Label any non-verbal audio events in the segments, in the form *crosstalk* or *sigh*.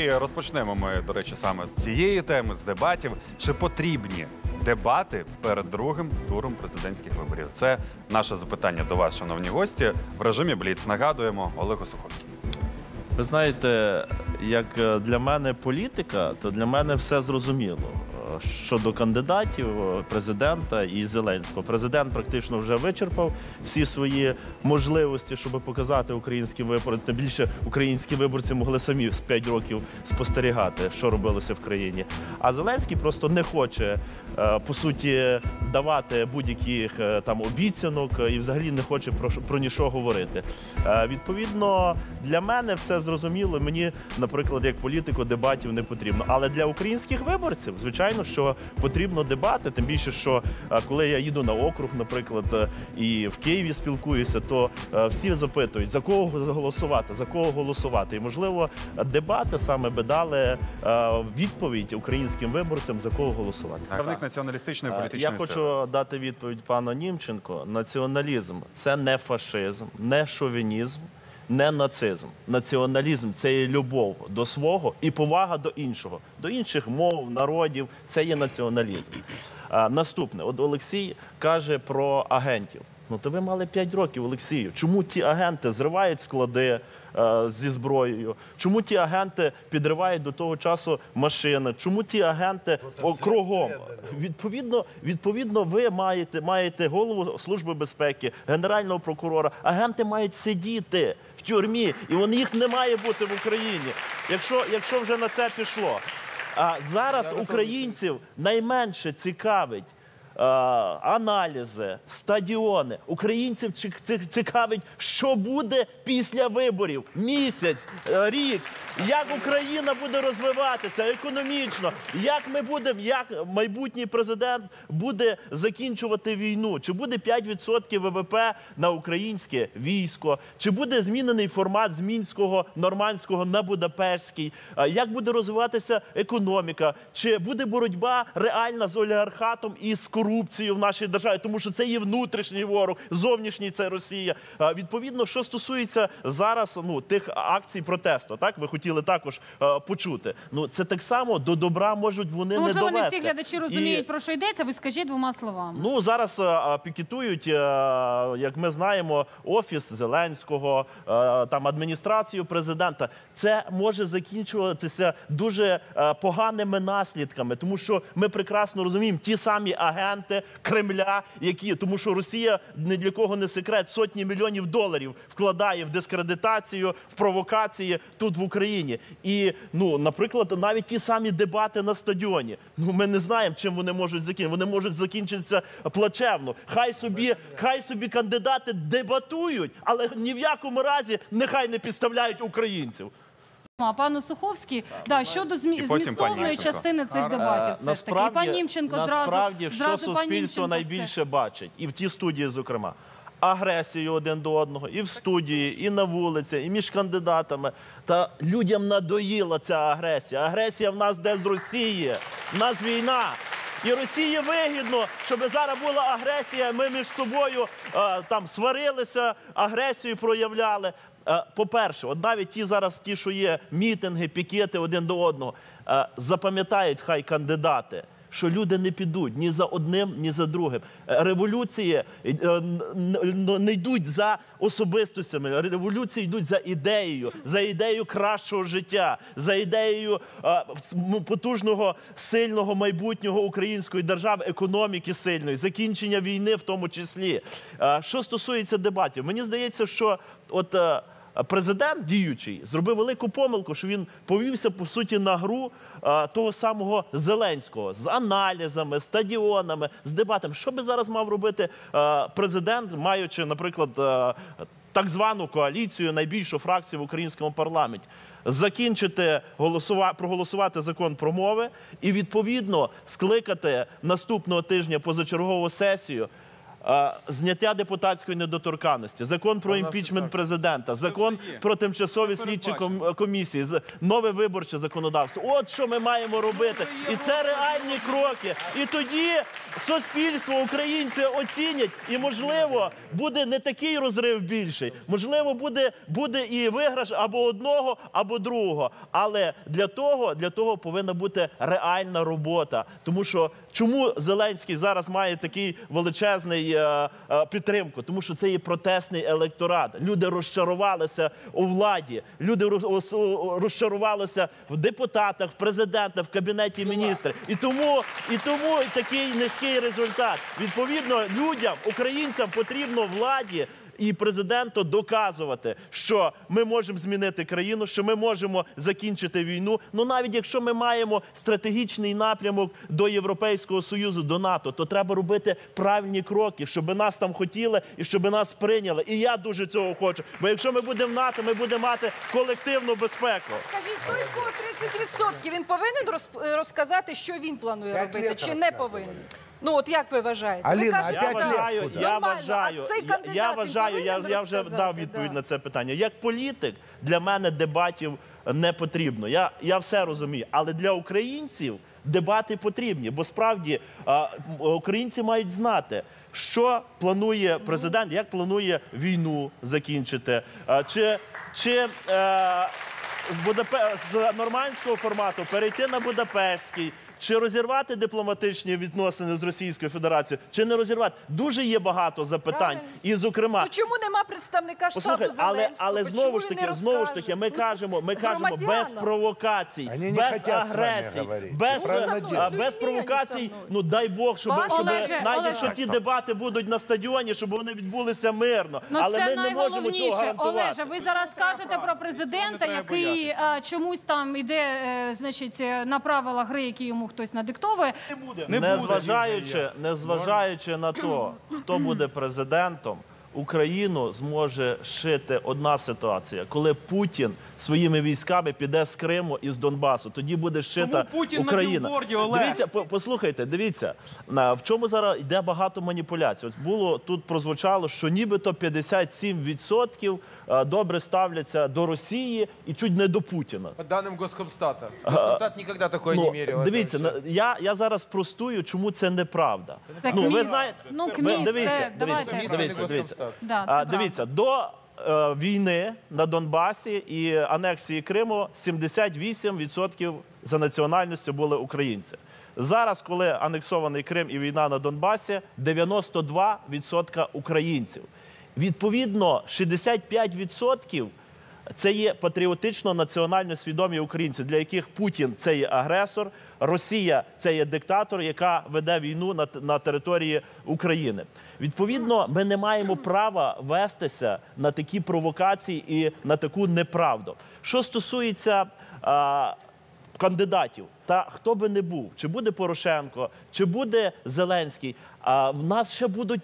І розпочнемо ми, до речі, саме з цієї теми, з дебатів. Чи потрібні дебати перед другим туром президентських виборів? Це наше запитання до вас, шановні гості. В режимі Бліц нагадуємо Олег Осуховський. Ви знаєте, як е, для мене політика, то для мене все зрозуміло. Щодо кандидатів, е, президента і Зеленського. Президент практично вже вичерпав всі свої можливості, щоб показати українським виборцям. Тим більше українські виборці могли самі з 5 років спостерігати, що робилося в країні. А Зеленський просто не хоче е, по суті давати будь-яких е, там обіцянок і взагалі не хоче про, про нічого говорити. Відповідно, для мене все зрозуміло. Мені, наприклад, як політику, дебатів не потрібно. Але для українських виборців, звичайно, що потрібно дебати. Тим більше, що е, коли я їду на округ, наприклад, е, і в Києві спілкуюся, то е, всі запитують, за кого голосувати, за кого голосувати. І можливо, дебати саме би дали відповідь українським виборцям, за кого голосувати. Представник націоналістичної політичної Я хочу дати відповідь пану Німченко. Націоналізм це не фашизм, не шовінізм, не нацизм. Націоналізм це є любов до свого і повага до іншого, до інших мов, народів. Це є націоналізм. Наступне, от Олексій каже про агентів. Ну, то ви мали 5 років, Олексію. Чому ті агенти зривають склади е, зі зброєю? Чому ті агенти підривають до того часу машини? Чому ті агенти о, кругом? Відповідно, відповідно, ви маєте, маєте голову Служби безпеки, генерального прокурора. Агенти мають сидіти в тюрмі, і вони їх не має бути в Україні. Якщо, якщо вже на це пішло. А зараз українців найменше цікавить. Е, Аналізи, стадіони. Українців ці- ці- цікавить, що буде після виборів. Місяць, е, рік. Як Україна буде розвиватися економічно, як ми будемо, як майбутній президент буде закінчувати війну? Чи буде 5% ВВП на українське військо? Чи буде змінений формат з мінського нормандського на Будапештський? Як буде розвиватися економіка? Чи буде боротьба реальна з олігархатом і з корупцією в нашій державі? Тому що це є внутрішній ворог, зовнішній це Росія. Відповідно, що стосується зараз ну тих акцій протесту, так ви хотіли також почути. Ну це так само до добра можуть вони Ну, не можливо, не всі глядачі І- розуміють, про що йдеться. Ви скажіть двома словами. Ну зараз пікетують, як ми знаємо, офіс Зеленського, там адміністрацію президента. Це може закінчуватися дуже поганими наслідками, тому що ми прекрасно розуміємо ті самі агенти Кремля, які тому, що Росія ні для кого не секрет, сотні мільйонів доларів вкладає в дискредитацію, в провокації тут в Україні. І ну, наприклад, навіть ті самі дебати на стадіоні. Ну ми не знаємо, чим вони можуть закінчити. Вони можуть закінчитися плачевно. Хай собі, хай собі кандидати дебатують, але ні в якому разі нехай не підставляють українців. А пану Суховський, да, щодо змі... Змістовної частини цих дебатів, все ж таки. І пан Німченко зразу, насправді, що зразу пан суспільство найбільше бачить, і в тій студії, зокрема. Агресію один до одного, і в студії, і на вулиці, і між кандидатами. Та людям надоїла ця агресія. Агресія в нас де з Росії. В нас війна. І Росії вигідно, щоб зараз була агресія. Ми між собою е, там сварилися, агресію проявляли. Е, По-перше, от навіть ті зараз, ті, що є мітинги, пікети один до одного, е, запам'ятають хай кандидати. Що люди не підуть ні за одним, ні за другим. Е, Революції не йдуть за особистостями. Революції йдуть за ідеєю, за ідеєю кращого життя, за ідеєю потужного, сильного майбутнього української держави, економіки сильної, закінчення війни, в тому числі. Що стосується дебатів, мені здається, що от. Президент діючий зробив велику помилку, що він повівся по суті на гру е, того самого Зеленського з аналізами, стадіонами, з дебатами. Що би зараз мав робити е, президент, маючи, наприклад, е, так звану коаліцію, найбільшу фракцію в українському парламенті? Закінчити голосува... проголосувати закон про мови і відповідно скликати наступного тижня позачергову сесію. Зняття депутатської недоторканності, закон про імпічмент президента, закон про тимчасові слідчі комісії, нове виборче законодавство. От що ми маємо робити. І це реальні кроки. І тоді суспільство, українці оцінять, і можливо буде не такий розрив більший. Можливо, буде, буде і виграш або одного, або другого. Але для того, для того повинна бути реальна робота. Тому що чому Зеленський зараз має такий величезний е, е, підтримку? Тому що це є протестний електорат. Люди розчарувалися у владі, люди роз- розчарувалися в депутатах, в президентах, в кабінеті міністрів. І тому, і тому такий низький результат. Відповідно, людям, українцям потрібно владі. І президенту доказувати, що ми можемо змінити країну, що ми можемо закінчити війну. Ну навіть якщо ми маємо стратегічний напрямок до Європейського союзу, до НАТО, то треба робити правильні кроки, щоб нас там хотіли і щоб нас прийняли. І я дуже цього хочу. Бо якщо ми будемо в НАТО, ми будемо мати колективну безпеку. Скажіть, той, кого 30%, він повинен роз- розказати, що він планує робити, чи не повинен? Ну от як ви вважаєте? Аліна, ви кажете, Я П'ять так, вважаю, я нормально, вважаю, а цей я, кандидат, я він вважаю, я, повинен я вже розказати? дав відповідь Да. на це питання. Як політик для мене дебатів не потрібно. Я, я все розумію. Але для українців дебати потрібні, бо справді а, м, українці мають знати. Що планує президент, як планує війну закінчити? А, Чи, чи е, з, Будапе... з нормандського формату перейти на Будапештський, чи розірвати дипломатичні відносини з Російською Федерацією, чи не розірвати? Дуже є багато запитань. Правильно. І, зокрема, То чому нема представника штабу Послухай, але, Зеленського? але Чому знову ж він таки, знову ж таки, ми кажемо, ми кажемо без Громадянам. провокацій, Вони не без вами агресій, говорити. без, Це правильно а, без провокацій. Ну дай Бог, щоб, Олеже, щоб Олеже. навіть якщо ті дебати будуть на стадіоні, щоб вони відбулися мирно. Ну але це ми не можемо цього найголовніше. гарантувати. Олеже, ви зараз кажете про президента, який а, чомусь там іде, е, значить, е, на правила гри, які йому хтось надиктовує. Не буде. Незважаючи, незважаючи на то, хто буде *clears throat* президентом, Україну зможе шити одна ситуація, коли Путін своїми військами піде з Криму і з Донбасу. Тоді буде шита Тому Путін Україна. білборді, Олег. Дивіться, по- послухайте, дивіться на в чому зараз йде багато маніпуляцій. От було тут прозвучало, що нібито 57% е, добре ставляться до Росії і чуть не до Путіна. По данным Госкомстата. Госкомстат никогда такое не мерил. Это дивіться, на- я, я зараз простую, чому це неправда. Це ну, ви знаєте, Ну, ви- дивіться, це- дивіться, дивіться, дивіться. Госкомстат. Да, це А, правда. дивіться, до е, війни на Донбасі і анексії Криму 78% за національністю були українці. Зараз, коли анексований Крим і війна на Донбасі, 92% українців. Відповідно, 65% це є патріотично національно свідомі українці, для яких Путін це є агресор, Росія це є диктатор, яка веде війну на, на території України. Відповідно, ми не маємо права вестися на такі провокації і на таку неправду. Що стосується а, кандидатів, та хто би не був, чи буде Порошенко, чи буде Зеленський. А в нас ще будуть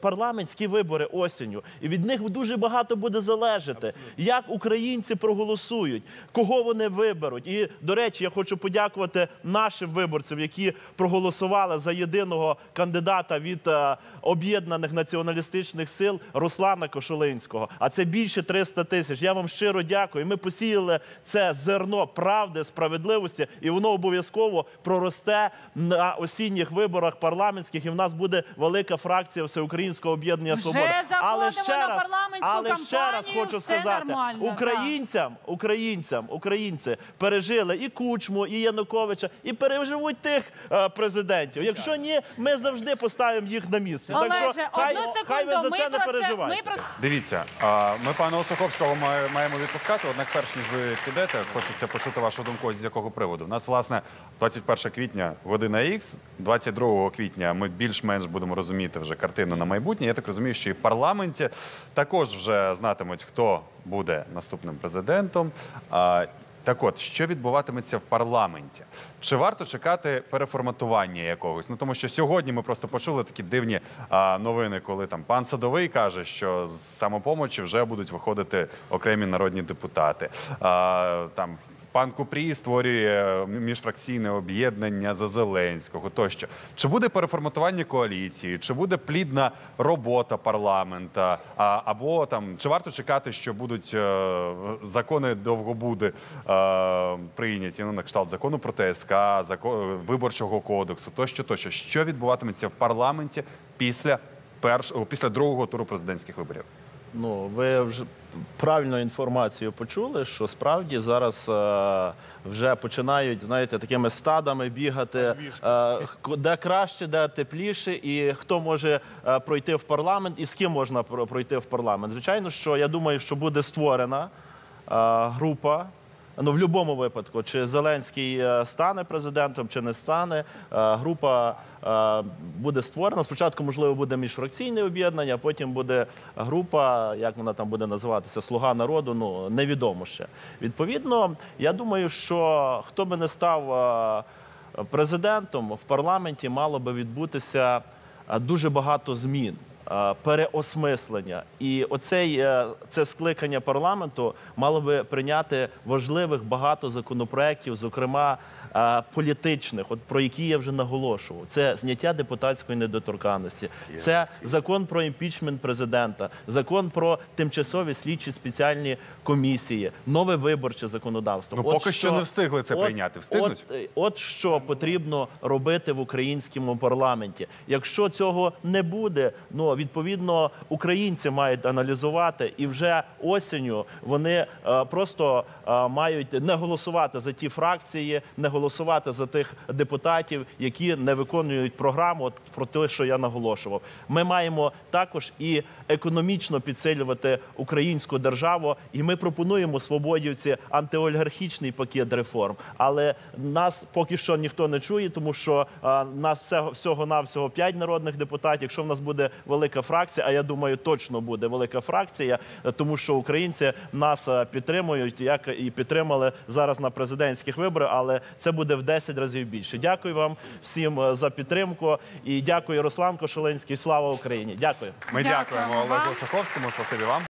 парламентські вибори осінню, і від них дуже багато буде залежати, як українці проголосують, кого вони виберуть. І до речі, я хочу подякувати нашим виборцям, які проголосували за єдиного кандидата від е, об'єднаних націоналістичних сил Руслана Кошулинського. А це більше 300 тисяч. Я вам щиро дякую. Ми посіяли це зерно правди, справедливості, і воно обов'язково проросте на осінніх виборах парламентських. І в нас буде велика фракція всеукраїнського об'єднання Вже Свобода. Але заходимо ще на раз, парламентську але ще раз хочу сказати: нормально, українцям, українцям, українці пережили і Кучму, і Януковича, і переживуть тих е, президентів. Якщо ні, ми завжди поставимо їх на місце. так що хай, одну хай ви за це не про це, ми про Дивіться, а, ми пана Осуховського має- маємо відпускати. Однак, перш ніж ви підете, хочеться почути вашу думку ось з якого приводу. У нас, власне, 21 квітня година Х, 22 квітня ми більш-менш будемо розуміти вже картину на майбутнє. Я так розумію, що і в парламенті також вже знатимуть, хто буде наступним президентом. Так от, що відбуватиметься в парламенті? Чи варто чекати переформатування якогось? Ну тому що сьогодні ми просто почули такі дивні а, новини, коли там пан Садовий каже, що з самопомочі вже будуть виходити окремі народні депутати. А, там Пан Купрій створює міжфракційне об'єднання за Зеленського тощо. Чи буде переформатування коаліції, чи буде плідна робота парламента, або там чи варто чекати, що будуть е, закони довгобуди е, прийняті, ну на кшталт закону про ТСК, закон, виборчого кодексу, тощо, тощо. Що відбуватиметься в парламенті після перш, після другого туру президентських виборів? Ну, ви вже правильну інформацію почули, що справді зараз е, вже починають, знаєте, такими стадами бігати, е, де краще, де тепліше, і хто може е, пройти в парламент, і з ким можна про- пройти в парламент. Звичайно, що я думаю, що буде створена е, група. Ну, в будь-якому випадку, чи Зеленський е, стане президентом, чи не стане, е, група е, буде створена. Спочатку, можливо, буде міжфракційне об'єднання, потім буде група, як вона там буде називатися, Слуга народу. Ну невідомо ще. Відповідно, я думаю, що хто би не став президентом, в парламенті мало би відбутися дуже багато змін. Е, Переосмислення. І оцей це скликання парламенту мало би прийняти важливих багато законопроєктів, зокрема політичних, от про які я вже наголошував. Це зняття депутатської недоторканності, це закон про імпічмент президента, закон про тимчасові слідчі спеціальні комісії, нове виборче законодавство. Ну, поки що не встигли це прийняти. Встигнуть? От, е, от що потрібно робити в українському парламенті. Якщо цього не буде, ну відповідно українці мають аналізувати, і вже осінню вони е, просто е, мають не голосувати за ті фракції, не голосувати за тих депутатів, які не виконують програму. От про те, що я наголошував. Ми маємо також і економічно підсилювати українську державу, і ми пропонуємо свободівці антиолігархічний пакет реформ. Але нас поки що ніхто не чує, тому що а, нас всього, всього навсього 5 народних депутатів. Якщо в нас буде велика фракція, а я думаю, точно буде велика фракція, тому що українці нас підтримують, як і підтримали зараз на президентських виборах, але це буде в 10 разів більше. Дякую вам всім е, за підтримку і дякую Руслан Кошеленський. Слава Україні! Дякую. Ми Дякуємо. Олегу Саховському. Спасибі вам.